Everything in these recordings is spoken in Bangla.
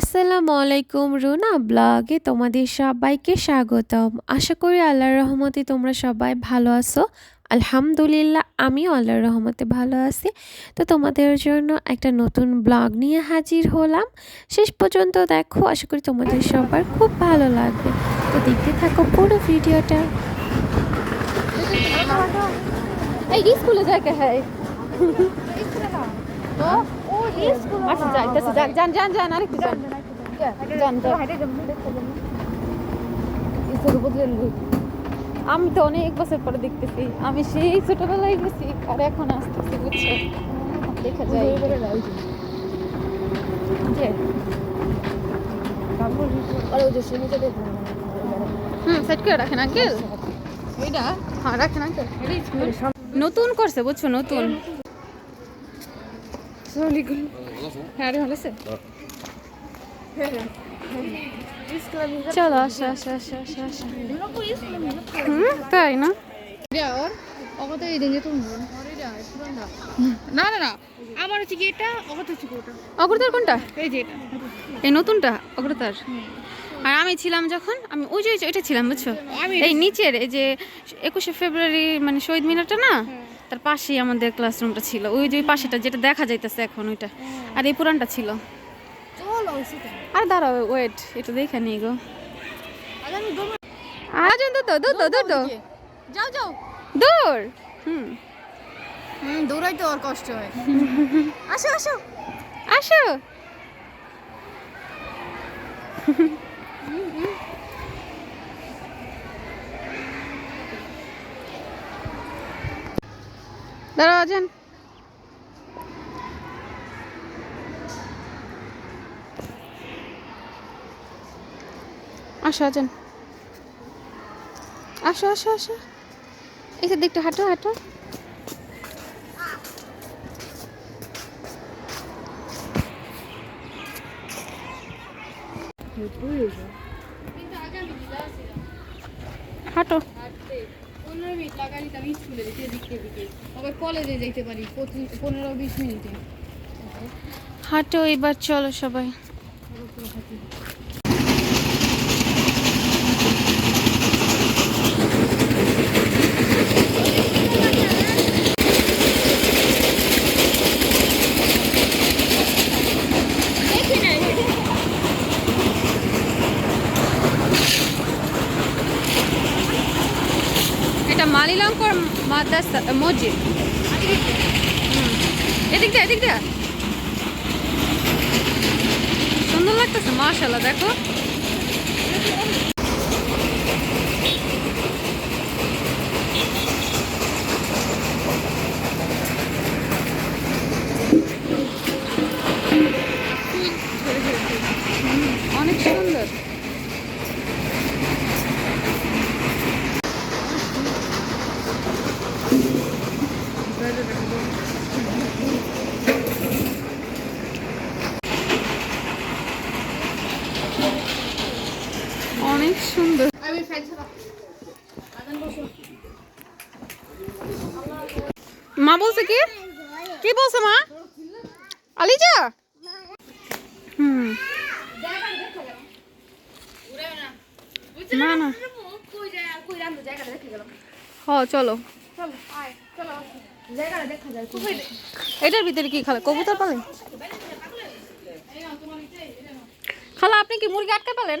আসসালামু আলাইকুম রুনা ব্লগে তোমাদের সবাইকে স্বাগতম। আশা করি আল্লাহর রহমতে তোমরা সবাই ভালো আছো। আলহামদুলিল্লাহ, আমিও আল্লাহর রহমতে ভালো আছি। তো তোমাদের জন্য একটা নতুন ব্লগ নিয়ে হাজির হলাম। শেষ পর্যন্ত দেখো, আশা করি তোমাদের সবার খুব ভালো লাগবে। তো দেখতে থাকো পুরো ভিডিওটা। এই স্কুলে যায় কে হ্যাঁ। আচ্ছা যাইতেছে যান যান যান যান। আরেকটু যান। যান যান আমি তো অনেক বছর পরে দেখতেছি। আমি সেই ছোটবেলায় গেছি আর এখন আসতেছি বুঝছ? দেখা যায়। হুম সেট করে রাখেন আঙ্কেল। এটা হ্যাঁ রাখেন আঙ্কেল। নতুন করছে বুঝছ নতুন। হ্যাঁ ভালো আছে চলো আসো আসো আসো আসো আসো। হুম তাই না? না না না আমার হচ্ছে কি এটা অগত হচ্ছে ওটা? অগ্রতার কোনটা? এই যে এটা। এই নতুনটা অগ্রতার আর আমি ছিলাম যখন আমি ওই যে ওই ওইটা ছিলাম বুঝছ? এই নিচের এই যে একুশে ফেব্রুয়ারি মানে শহীদ মিনারটা না? তার পাশেই আমাদের ক্লাসরুমটা ছিল। ওই যে পাশেটা যেটা দেখা যাইতেছে এখন ওইটা। আর এই পুরানটা ছিল। আর দাঁড়াও ওয়েট এটা দেখে নিই গো। আজ দৌড় দৌড় দৌড় যাও যাও। দৌড়। হুম। হুম দৌড়াইতে কষ্ট হয়। আসো আসো। আসো। দাঁড়াও যান আসো আজান। আসো আসো আসো। তো দিকটা হাঁটো হাঁটো। হাঁটো। পনেরো মিনিট আমি স্কুলে যেতে দিকে দিকে তবে কলেজে যেতে পারি পনেরো বিশ মিনিটে। হাঁটো এবার চলো সবাই এটা মালিলঙ্কর মাদ্রাসা মসজিদ। এদিক দিয়ে এদিক দিয়ে সুন্দর লাগতেছে মাশাল্লাহ দেখো হুম, অনেক সুন্দর অনেক সুন্দর। মা বলছে কি? কি বলছে মা? আলিজা? হুম। না না। চলো। এটার ভিতরে কি খালা? খালা, আপনি কি মুরগি আটকে পেলেন?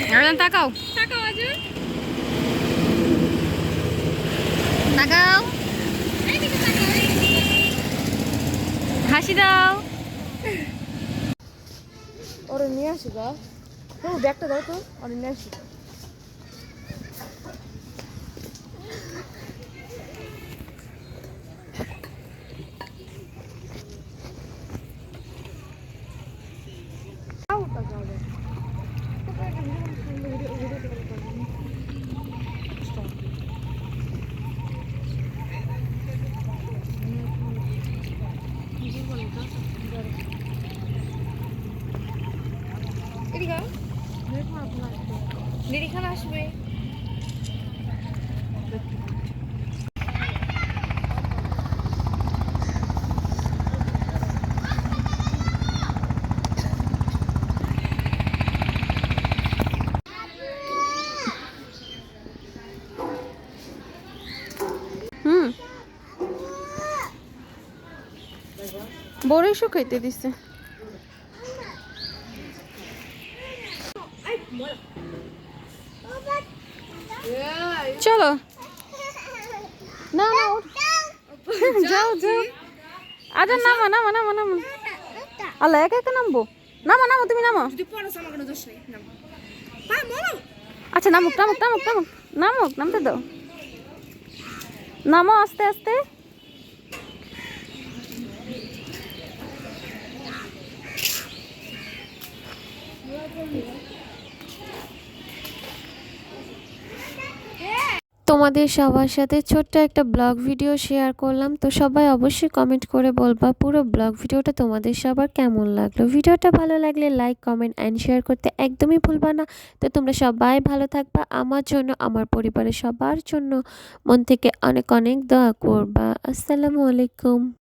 ছিল না তোমার পুরো মাথা মুখ এখন তাকাও টাকা আছে তাকাও হাসি দাও। ওরে নিয়ে আসি গা। তো ব্যাগটা দাও তো ওরে নিয়ে আসি। Yaklaşmayın. Hmm. Bora'yı şok et dediysin. চলো। না না যাও যাও। আচ্ছা নামো নামো নামো নামো। আল্লাহ একা একা নামবো? নামো নামো তুমি নামো। আচ্ছা নামুক নামুক নামুক নামুক। নামুক নামতে দাও। নামো আস্তে আস্তে। তোমাদের সবার সাথে ছোট্ট একটা ব্লগ ভিডিও শেয়ার করলাম। তো সবাই অবশ্যই কমেন্ট করে বলবা পুরো ব্লগ ভিডিওটা তোমাদের সবার কেমন লাগল। ভিডিওটা ভালো লাগলে লাইক কমেন্ট অ্যান্ড শেয়ার করতে একদমই ভুলবা না। তো তোমরা সবাই ভালো থাকবা। আমার জন্য, আমার পরিবারের সবার জন্য। মন থেকে অনেক অনেক দোয়া করবা। আসসালামু আলাইকুম।